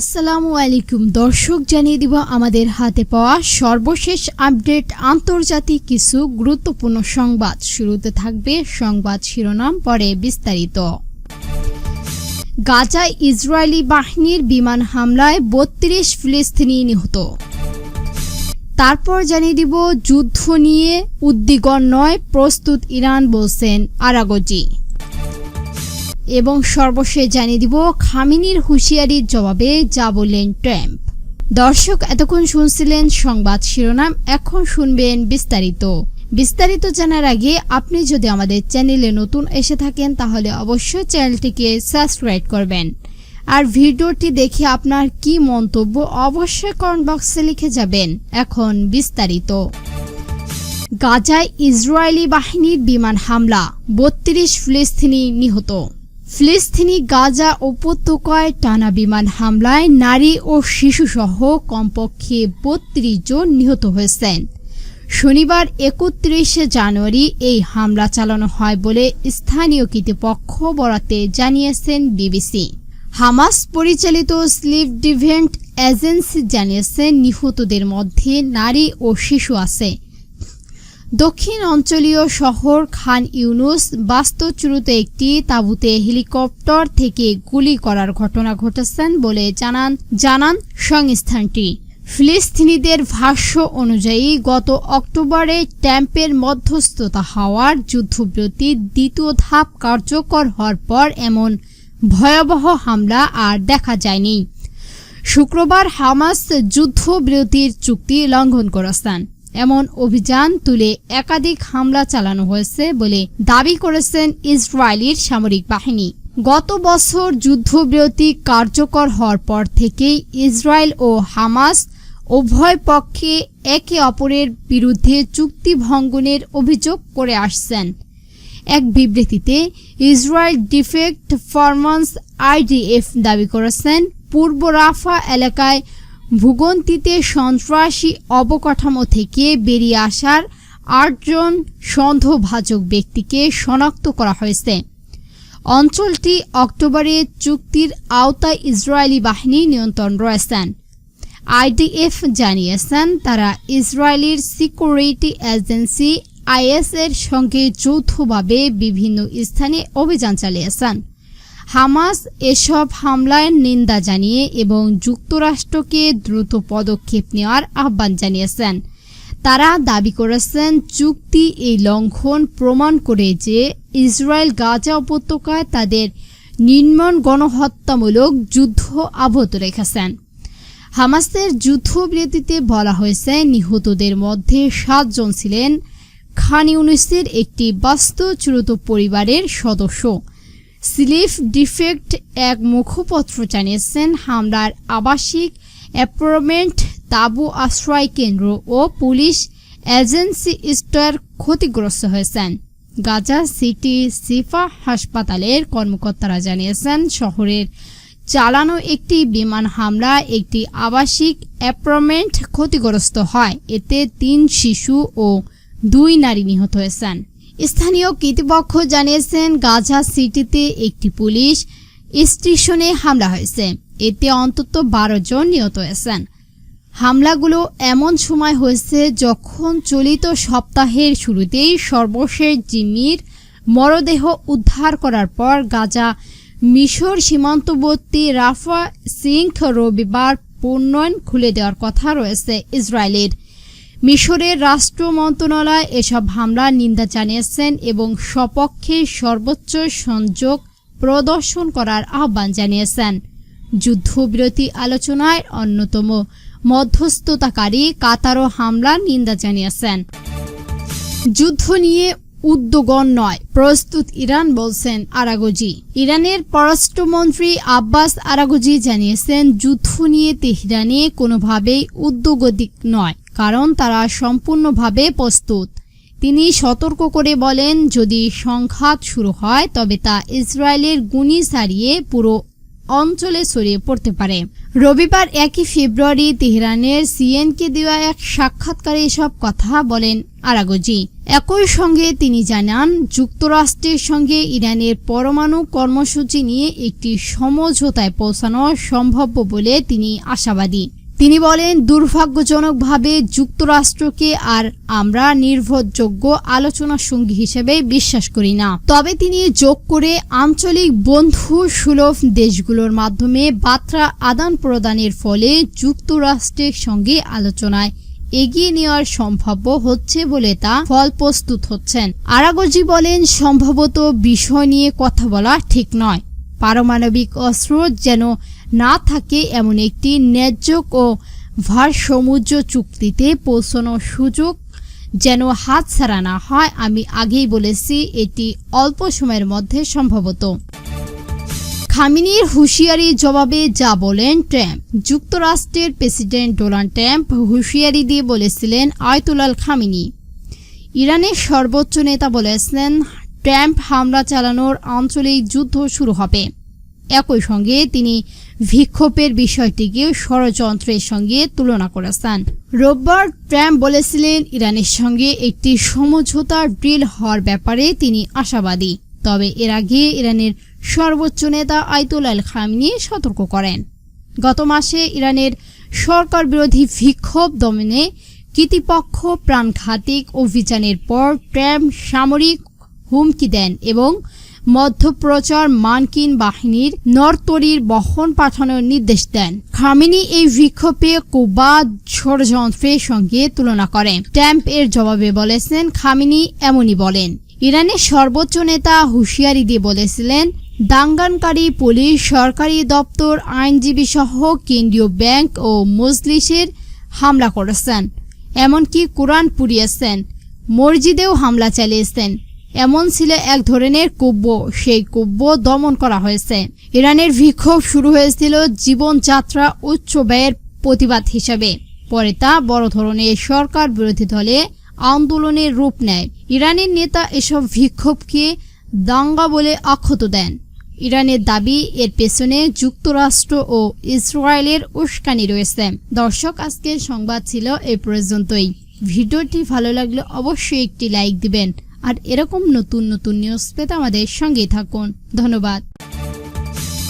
আসসালামু আলাইকুম। দর্শক, জানিয়ে দিব আমাদের হাতে পাওয়া সর্বশেষ আপডেট আন্তর্জাতিক কিছু গুরুত্বপূর্ণ সংবাদ। শুরুতে থাকবে সংবাদ শিরোনাম, পরে বিস্তারিত। গাজায় ইসরায়েলি বাহিনীর বিমান হামলায় বত্রিশ ফিলিস্তিনি নিহত। তারপর জানিয়ে দিব যুদ্ধ নিয়ে উদ্বিগন নয়, প্রস্তুত ইরান বলছেন আরাগজি। এবং সর্বশেষ জানিয়ে দিব, খামিনির হুঁশিয়ারির জবাবে যা বললেন ট্রাম্প। দর্শক, এতক্ষণ শুনছিলেন সংবাদ শিরোনাম, এখন শুনবেন বিস্তারিত। বিস্তারিত জানার আগে আপনি যদি আমাদের চ্যানেলে নতুন এসে থাকেন, তাহলে অবশ্যই চ্যানেলটিকে সাবস্ক্রাইব করবেন। আর ভিডিওটি দেখে আপনার কি মন্তব্য অবশ্যই কমেন্ট বক্সে লিখে যাবেন। এখন বিস্তারিত। গাজায় ইসরায়েলি বাহিনীর বিমান হামলা, বত্রিশ ফিলিস্তিনি নিহত। ফিলিস্তিনি গাজা উপত্যকায় টানা বিমান হামলায় নারী ও শিশুসহ কমপক্ষে বত্রিশ জন নিহত হয়েছেন। শনিবার একত্রিশে জানুয়ারি এই হামলা চালানো হয় বলে স্থানীয় কর্তৃপক্ষ বরাতে জানিয়েছেন বিবিসি। হামাস পরিচালিত স্লিভ ডিভেন্ট এজেন্সি জানিয়েছে, নিহতদের মধ্যে নারী ও শিশু আছে। দক্ষিণ অঞ্চলীয় শহর খান ইউনুস বাস্তুচ্যুত একটি তাঁবুতে হেলিকপ্টার থেকে গুলি করার ঘটনা ঘটেছেন বলে জানান জানান সংস্থানটি। ফিলিস্তিনিদের ভাষ্য অনুযায়ী, গত অক্টোবরে ট্যাম্পের মধ্যস্থতা হওয়ার যুদ্ধবিরতির দ্বিতীয় ধাপ কার্যকর হওয়ার পর এমন ভয়াবহ হামলা আর দেখা যায়নি। শুক্রবার হামাস যুদ্ধবিরতির চুক্তি লঙ্ঘন করেছেন। এমন অভিযান তুলে একাধিক হামলা চালানো হয়েছে বলে দাবি করেছেন ইসরায়েলির সামরিক বাহিনী। গত বছর যুদ্ধবিরতি কার্যকর হওয়ার পর থেকেই ইসরায়েল ও হামাস উভয় পক্ষে একে অপরের বিরুদ্ধে চুক্তি ভঙ্গনের অভিযোগ করে আসছেন। এক বিবৃতিতে ইসরায়েল ডিফেক্ট ফরমান্স আইডিএফ দাবি করেছেন, পূর্ব রাফা এলাকায় ভূগন্তিতে সন্ত্রাসী অবকাঠামো থেকে বেরিয়ে আসার আটজন সন্দেহভাজক ব্যক্তিকে শনাক্ত করা হয়েছে। অঞ্চলটি অক্টোবরে চুক্তির আওতায় ইসরায়েলি বাহিনী নিয়ন্ত্রণ রয়েছেন আইডিএফ জানিয়েছেন, তারা ইসরায়েলের সিকিউরিটি এজেন্সি আইএস এর সঙ্গে যৌথভাবে বিভিন্ন স্থানে অভিযান চালিয়েছেন। হামাস এসব হামলার নিন্দা জানিয়ে এবং যুক্তরাষ্ট্রকে দ্রুত পদক্ষেপ নেওয়ার আহ্বান জানিয়েছেন। তারা দাবি করেছেন, চুক্তি এই লঙ্ঘন প্রমাণ করে যে ইসরায়েল গাজা উপত্যকায় তাদের নির্মম গণহত্যামূলক যুদ্ধ আবদ্ধ রেখেছেন। হামাসের যুদ্ধবিরতিতে বলা হয়েছে, নিহতদের মধ্যে সাতজন ছিলেন খান ইউনিসের একটি বাস্তুচ্যুত পরিবারের সদস্য। স্লিফ ডিফেক্ট এক মুখপত্র জানিয়েছেন হামলার আবাসিক অ্যাপার্টমেন্ট তাবু আশ্রয় কেন্দ্র ও পুলিশ এজেন্সি স্টোর ক্ষতিগ্রস্ত হয়েছেন। গাজা সিটি সিফা হাসপাতালের কর্মকর্তারা জানিয়েছেন, শহরের চালানো একটি বিমান হামলা একটি আবাসিক অ্যাপার্টমেন্ট ক্ষতিগ্রস্ত হয়। এতে তিন শিশু ও দুই নারী নিহত হয়েছেন। স্থানীয় কর্তৃপক্ষ জানিয়েছেন গাজা সিটিতে একটি পুলিশ স্টেশনে হামলা হয়েছে। এতে অন্তত বারো জন নিহত হয়েছেন। হামলাগুলো এমন সময় হয়েছে যখন চলিত সপ্তাহের শুরুতেই সর্বশেষ জিম্মির মরদেহ উদ্ধার করার পর গাজা মিশর সীমান্তবর্তী রাফা সিংহ রবিবার পুনর্নয়ন খুলে দেওয়ার কথা রয়েছে ইসরায়েলের। মিশরের রাষ্ট্র মন্ত্রণালয় এসব হামলার নিন্দা জানিয়েছেন এবং সপক্ষে সর্বোচ্চ সংযোগ প্রদর্শন করার আহ্বান জানিয়েছেন। যুদ্ধবিরতি আলোচনায় অন্যতম মধ্যস্থতাকারী কাতারও হামলার নিন্দা জানিয়েছেন। যুদ্ধ নিয়ে উদ্যোগন নয়, প্রস্তুত ইরান বলছেন আরাগজি। ইরানের পররাষ্ট্রমন্ত্রী আব্বাস আরাগজি জানিয়েছেন, যুদ্ধ নিয়ে তেহরানে কোনোভাবেই উদ্যোগদিক নয়। কারণ তারা সম্পূর্ণভাবে প্রস্তুত। তিনি সতর্ক করে বলেন, যদি সংঘাত শুরু হয়, তবে তা ইসরায়েলের গুণি ছাড়িয়ে পুরো অঞ্চলে ছড়িয়ে পড়তে পারে। রবিবার একই ফেব্রুয়ারি তেহরানের সিএনকে দেওয়া এক সাক্ষাৎকারে এসব কথা বলেন আরাগজি। একই সঙ্গে তিনি জানান, যুক্তরাষ্ট্রের সঙ্গে ইরানের পরমাণু কর্মসূচি নিয়ে একটি সমঝোতায় পৌঁছানো সম্ভাব্য বলে তিনি আশাবাদী। তিনি বলেন, দুর্ভাগ্যজনকভাবে যুক্তরাষ্ট্রকে আর আমরা নির্ভরযোগ্য আলোচনা সঙ্গী হিসেবে বিশ্বাস করি না। তবে তিনি যোগ করে আঞ্চলিক বন্ধু সুলভ দেশগুলোর মাধ্যমে বার্তা আদান প্রদানের ফলে যুক্তরাষ্ট্রের সঙ্গে আলোচনায় এগিয়ে নেওয়ার সম্ভাব্য হচ্ছে বলে তা ফল প্রস্তুত হচ্ছেন। আরাগজি বলেন, সম্ভবত বিষয় নিয়ে কথা বলা ঠিক নয়। পারমাণবিক অস্ত্র যেন না থাকে এমন একটি ন্যায্য ও ভারসমুদ্র চুক্তিতে পৌঁছানোর সুযোগ যেন হাত হাতছাড়া না হয়, আমি আগেই বলেছি, এটি অল্প সময়ের মধ্যে সম্ভবত। খামিনির হুঁশিয়ারির জবাবে যা বলেন ট্রাম্প। যুক্তরাষ্ট্রের প্রেসিডেন্ট ডোনাল্ড ট্রাম্প হুঁশিয়ারি দিয়ে বলেছিলেন আয়তুলাল খামিনি। ইরানের সর্বোচ্চ নেতা বলেছিলেন ট্রাম্প হামলা চালানোর আঞ্চলিক যুদ্ধ শুরু হবে। একই সঙ্গে তিনি বিক্ষোভের বিষয়টিকে ষড়যন্ত্রের সঙ্গে তুলনা করেছেন। রোববার ট্রাম্প বলেছিলেন, ইরানের সঙ্গে একটি সমঝোতা ড্রিল হওয়ার ব্যাপারে তিনি আশাবাদী। তবে এর আগে ইরানের সর্বোচ্চ নেতা আইতুল খামিনি সতর্ক করেন। গত মাসে ইরানের সরকার বিরোধী বিক্ষোভ দমনে কৃতিপক্ষ প্রাণঘাতিক অভিযানের পর ট্রাম্প সামরিক হুমকি দেন এবং মধ্যপ্রচার মানকিন বাহিনীর নরতরির বহন পাঠানোর নির্দেশ দেন। খামিনি এই বিক্ষোভে কুবা ষড়যন্ত্রের সঙ্গে তুলনা করেন। ট্যাম্প এর জবাবে বলেছেন, খামিনি এমনই বলেন। ইরানের সর্বোচ্চ নেতা হুঁশিয়ারি দিয়ে বলেছিলেন, দাঙ্গানকারী পুলিশ, সরকারি দপ্তর আইনজীবী সহ কেন্দ্রীয় ব্যাংক ও মজলিসের হামলা করেছেন। এমনকি কোরআন পুড়িয়েছেন। মসজিদেও হামলা চালিয়েছেন। এমন ছিল এক ধরনের কুব্য। সেই কুব্য দমন করা হয়েছে। ইরানের বিক্ষোভ শুরু হয়েছিল জীবনযাত্রা উচ্চ ব্যয়ের প্রতিবাদ হিসাবে। পরে তা বড় ধরনের সরকার বিরোধী দলে আন্দোলনের রূপ নেয়। ইরানের নেতা এসব বিক্ষোভকে দাঙ্গা বলে আখ্যত দেন। ইরানের দাবি, এর পেছনে যুক্তরাষ্ট্র ও ইসরায়েলের উস্কানি রয়েছে। দর্শক, আজকের সংবাদ ছিল এই পর্যন্তই। ভিডিওটি ভালো লাগলে অবশ্যই একটি লাইক দিবেন। আর এরকম নতুন নতুন নিউজ পেতে আমাদের সঙ্গেই থাকুন। ধন্যবাদ।